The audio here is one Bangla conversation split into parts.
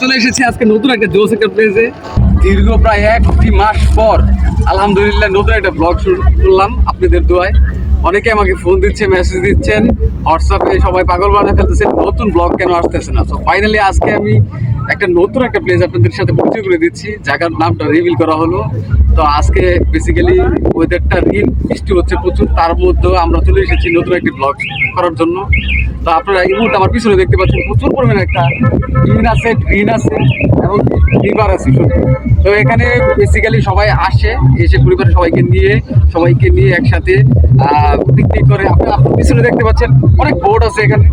চলে এসেছি আজকে নতুন একটা জোস একটা প্লেসে দীর্ঘ প্রায় একটি মাস পর, আলহামদুলিল্লাহ, নতুন একটা ব্লগ শুরু করলাম আপনাদের দোয়ায়। অনেকে আমাকে ফোন দিচ্ছে মেসেজ দিচ্ছেন হোয়াটসঅ্যাপে সবাই পাগল বানিয়ে ফেলতেছে, নতুন ব্লগ কেন আসতেছে না? তো ফাইনালি আজকে আমি একটা নতুন একটা প্লেস আপনাদের সাথে পরিচয় করে দিচ্ছি, জায়গার নামটা রিভিল করা হলো। তো আজকে বেসিক্যালি ওয়েদারটা রিল বৃষ্টি হচ্ছে প্রচুর, তার মধ্যেও আমরা চলে এসেছি নতুন একটি ব্লগ করার জন্য। তো আপনারা এই মুহূর্তে আমার পিছনে দেখতে পাচ্ছেন প্রচুর পরিমাণে একটা গ্রিন আছে গ্রিন আছে এবং রিভার আছে। তো এখানে বেসিক্যালি সবাই আসে, এসে পরিবারের সবাইকে নিয়ে সবাইকে নিয়ে একসাথে পিকনিক করে। আপনি আপনার পিছনে দেখতে পাচ্ছেন অনেক বোট আছে এখানে।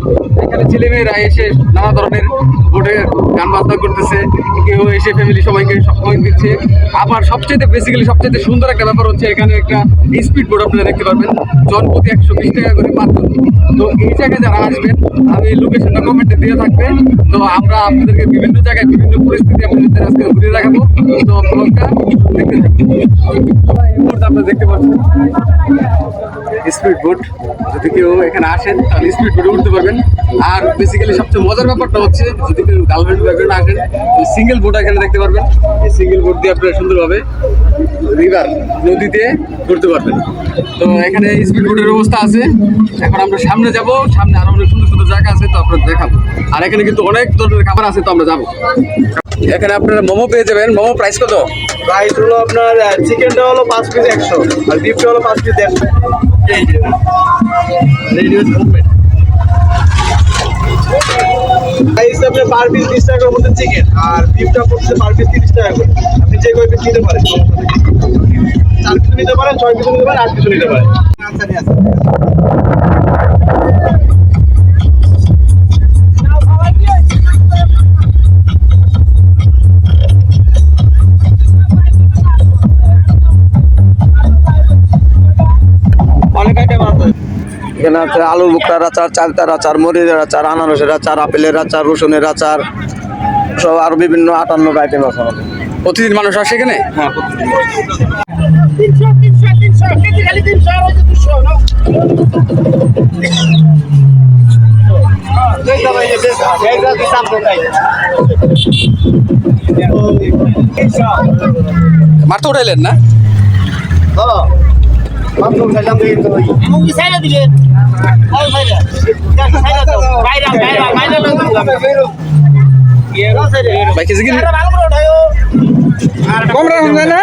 এখানে ছেলেমেয়েরা এসে নানা ধরনের বোটে গান বাজনা করতেছে, কেউ এসে ফ্যামিলি সবাইকে সময় দিচ্ছে। আবার সবচেয়ে বেসিক্যালি সবচেয়ে সুন্দর একটা ব্যাপার হচ্ছে এখানে একটা স্পিড বোর্ড আপনারা দেখতে পারবেন। জনপ্রতি একশো বিশ টাকা করে মাত্র তো এই জায়গায় যারা আসবেন, আমি লোকেশনটা কমেন্টে দিয়ে থাকবে। তো আমরা আপনাদেরকে বিভিন্ন জায়গায় বিভিন্ন পরিস্থিতি আপনাদের আজকে ঘুরে দেখাবো। তো ব্লগটা দেখতে মুহূর্তে আপনারা দেখতে পাচ্ছেন। স্পিড বোট যদি কেউ এখানে আসেন, তাহলে স্পিড বোটে উঠতে পারবেন। আর বেসিক্যালি সবচেয়ে মজার ব্যাপারটা হচ্ছে, যদি কেউ গার্লফ্রেন্ড গার্লফ্রেন্ড আসেন সিঙ্গেল বোট এখানে দেখতে পারবেন। এই সিঙ্গেল বোট দিয়ে আপনারা সুন্দরভাবে রিভার নদীতে ঘুরতে পারবেন। তো এখানে স্পিড বোটের ব্যবস্থা আছে। এখন আমরা সামনে যাব। সামনে আরও অনেক সুন্দর সুন্দর জায়গা আছে, তো আপনাদের দেখাবো। আর এখানে কিন্তু অনেক ধরনের খাবার আছে, তো আমরা যাব। এখানে আপনারা মোমো পেয়ে যাবেন। মোমো প্রাইস কত? প্রাইস হলো আপনার চিকেনটা হলো পাঁচ পিস একশো, আর বিফটা হলো পাঁচ পিস দেড়শো। এই যে আপনার পার পিস বিশ টাকার মধ্যে চিকেন আর বিফটা পড়ছে পার পিস তিরিশ টাকা করে। আপনি যে কয় পিস নিতে পারেন। চার পিস নিতে পারেন, ছয় পিস নিতে পারেন, আট পিস নিতে পারেন। আচ্ছা নিয়ে এখানে আছে আলু বুকটার আচার চালতার আচার মরিচের আচার আনারসের আচার আপেলের আচার রসুনের আচার সব আরও বিভিন্ন আটান্ন আইটেম আছে প্রতিদিন মানুষ আসে এখানে? হ্যাঁ তিনশো তিনশো তিনশো কেজি খালি তিনশো আর ওই যে দুশো নাও। মারতে উঠাইলেন না মুগি সাইডে দিকে। ওই সাইডে। দেখ সাইডে দাও বাইরে বাইরে বাইরে ভাই কেজি কিনে ভালো করে ওঠায়ও কম রাখুন যায় না?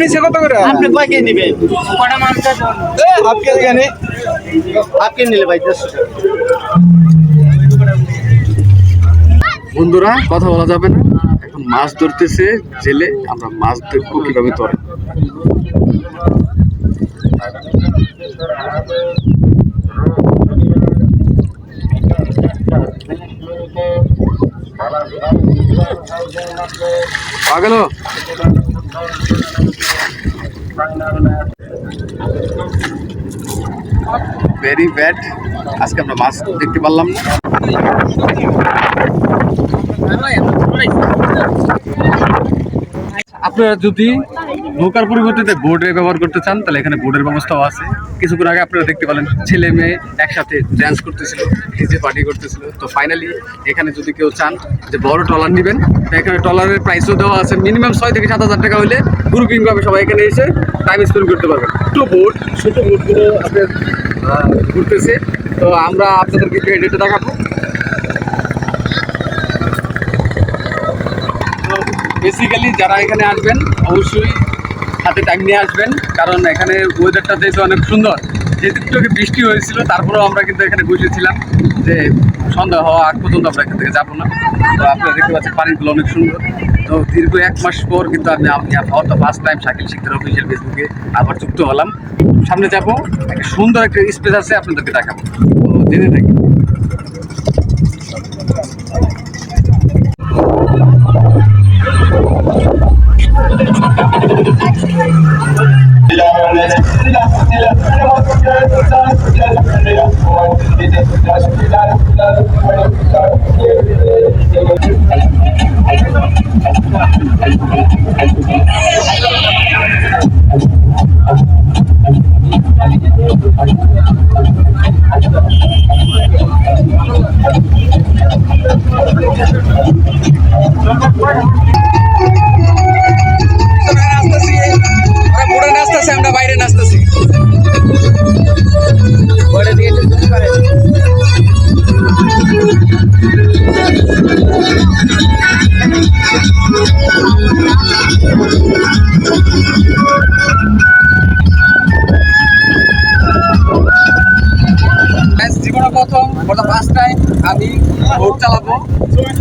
নিচে কত করে? আপনি কয় কেজি নেবেন? কটা হাফ কেজি কেন? হাফ কেজি নিলে ভাই টাকা। বন্ধুরা কথা বলা যাবে না। এখন মাছ ধরতেছে, জেলে আমরা মাছ দেখব কীভাবে ধরে? পাওয়া গেল ভেরি ব্যাড আজকে আমরা মাছ দেখতে পারলাম না। আপনারা যদি নৌকার পরিবর্তে বোর্ডে ব্যবহার করতে চান, তাহলে এখানে বোর্ডের ব্যবস্থাও আছে। কিছুক্ষণ আগে আপনারা দেখতে পেলেন, ছেলে মেয়ে একসাথে ড্যান্স করতেছিল ডিজে পার্টি করতেছিল। তো ফাইনালি এখানে যদি কেউ চান যে বড় ট্রলার নেবেন এখানে ট্রলারের প্রাইসও দেওয়া আছে। মিনিমাম ছয় থেকে সাত হাজার টাকা হলে গ্রুপিং ভাবে সবাই এখানে এসে টাইম স্পেন্ড করতে পারবেন। ছোটো বোর্ড ছোটো বোর্ডগুলো আপনার ঘুরতেছে। তো আমরা আপনাদেরকে হেঁটে দেখাবো। বেসিক্যালি যারা এখানে আসবেন, অবশ্যই হাতে টাইম নিয়ে আসবেন, কারণ এখানে ওয়েদারটা যেহেতু অনেক সুন্দর আগে বৃষ্টি হয়েছিল, তারপরেও আমরা কিন্তু এখানে বসেছিলাম যে সন্ধ্যা হওয়া আগ পর্যন্ত আমরা এখান থেকে যাব না। তো আপনারা দেখতে পাচ্ছেন, পানিগুলো অনেক সুন্দর। তো দীর্ঘ এক মাস পর কিন্তু আমি আমি হয়তো ফার্স্ট টাইম শাকিল শিখতে অফিসিয়াল ফেসবুকে আবার যুক্ত হলাম। সামনে যাব, একটা সুন্দর একটা স্পেস আছে, আপনাদেরকে দেখাবো। তো জেনে থাকি।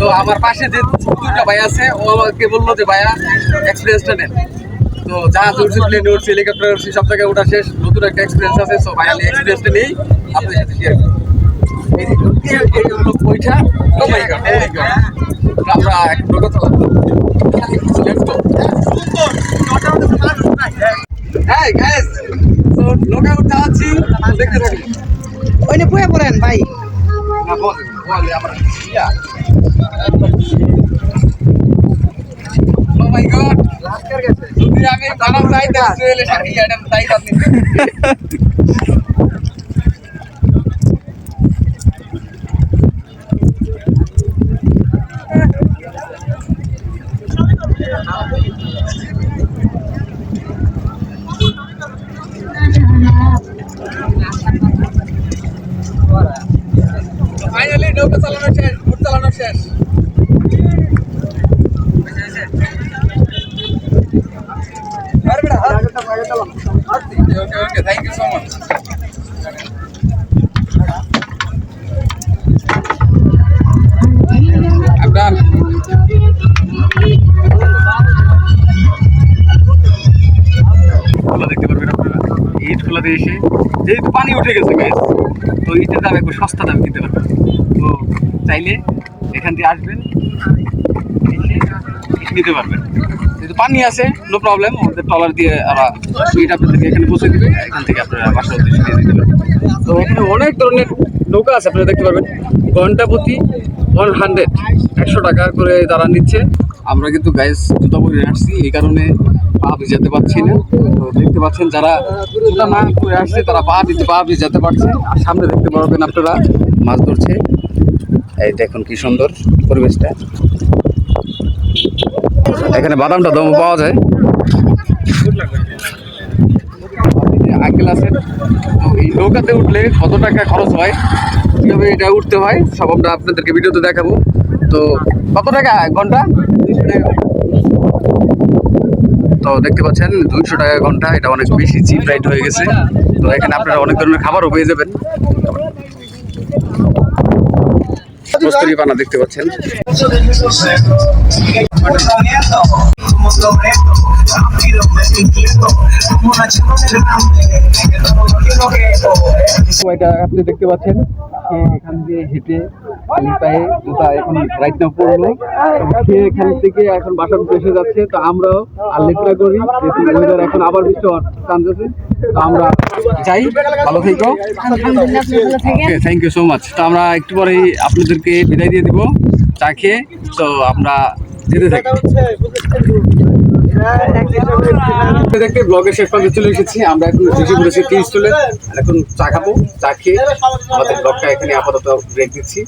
তো আমার পাশে যে দুটা ভাই আছে, ও আমাকে বলল যে, ভাইয়া এক্সপিরিয়েন্সটা নেন। তো জাহাজ উঠছি প্লেনে উঠছি হেলিকপ্টার উঠছি সব জায়গায় ওঠা শেষ, নতুন একটা এক্সপিরিয়েন্স আছে সো ভাই আমি এক্সপিরিয়েন্সটা নেই আপনাদের সাথে শেয়ার করি যে আমরা হ্যাঁ তো যাচ্ছি দেখতে বয়ে পড়েন, ভাই। আমি খানা চাই তো অস্ট্রেলিয়া সাথে এটা তাই আপনি ফাইনালি নৌকা চালানো শেষ বোট চালানো শেষ Okay, okay, okay. Thank you so ইট খোলাতে এসে যেহেতু পানি উঠে গেছে গ্যাস তো ইটের দাম একটু সস্তা দাম কিনতে পারবেন তো চাইলে এখান দিয়ে আসবেন নিতে পারবেন। যেহেতু পানি আছে নো প্রবলেম ওদের ট্রলার দিয়ে ওরা ইট আপনাদেরকে এখানে পৌঁছে দিবে, এখান থেকে আপনারা বাসার উদ্দেশ্যে নিয়ে যেতে পারবেন। তো এখানে অনেক ধরনের নৌকা আছে, আপনারা দেখতে পারবেন। ঘণ্টা প্রতি ওয়ান হান্ড্রেড একশো টাকা করে তারা নিচ্ছে। আমরা কিন্তু গ্যাস জুতা পরে আসছি, এই কারণে পা ভিজাতে পারছি না। দেখতে পাচ্ছেন যারা জুতা না পরে আসছে, তারা পা দিতে পা ভিজাতে পারছে। আর সামনে দেখতে পারবেন আপনারা মাছ ধরছে। এই দেখুন কি সুন্দর পরিবেশটা। এখানে বাদামটা দম পাওয়া যায়। আঙ্কেল আছেন। তো এই নৌকাতে উঠলে কত টাকা খরচ হয়? কীভাবে এটা উঠতে হয়? সব আমরা আপনাদেরকে ভিডিওতে দেখাবো। তো কত টাকা ঘণ্টা? তো দেখতে পাচ্ছেন, দুইশো টাকা ঘণ্টা, এটা অনেক বেশি চিপ রাইড হয়ে গেছে। তো এখানে আপনারা অনেক ধরনের খাবারও পেয়ে যাবেন। দেখতে পাচ্ছেন। Rápido, me inquieto, como una chica de grande, que todo lo que lo que তো এটা আপনি দেখতে পাচ্ছেন এখান দিয়ে হেঁটে পায়ে জুতা এখন রাইট নাও পড়ল। সে এখান থেকে এখন বাসার উদ্দেশ্যে যাচ্ছে। তো আমরাও আল্লেখরা করি ওয়েদার এখন আবার বৃষ্টি হওয়ার চান্স আছে। তো আমরা যাই ভালো থেকো। Okay thank you so much তো আমরা একটু পরেই আপনাদেরকে বিদায় দিয়ে দিব। চা খেয়ে তো আমরা যেতে থাকি। দেখতে ব্লগের শেষ পর্যন্ত চলে এসেছি। আমরা এখন বেশি করেছি টি স্টলে আর এখন চা খাব চা খেয়ে আমাদের ব্লগটা এখানে আপাতত ব্রেক দিচ্ছি।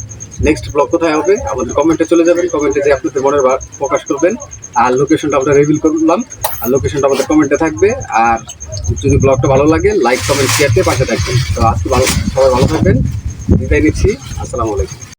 নেক্সট ব্লগ কোথায় হবে? আমাদের কমেন্টে চলে যাবেন। কমেন্টে যে আপনাদের মনের ভাব প্রকাশ করবেন। আর লোকেশনটা আমরা রিভিল করলাম। আর লোকেশনটা আমাদের কমেন্টে থাকবে। আর যদি ব্লগটা ভালো লাগে লাইক কমেন্ট শেয়ার দিয়ে পাশে থাকবেন। তো আজকে ভালো সবাই ভালো থাকবেন। বিদায় নিচ্ছি। আসসালামু আলাইকুম।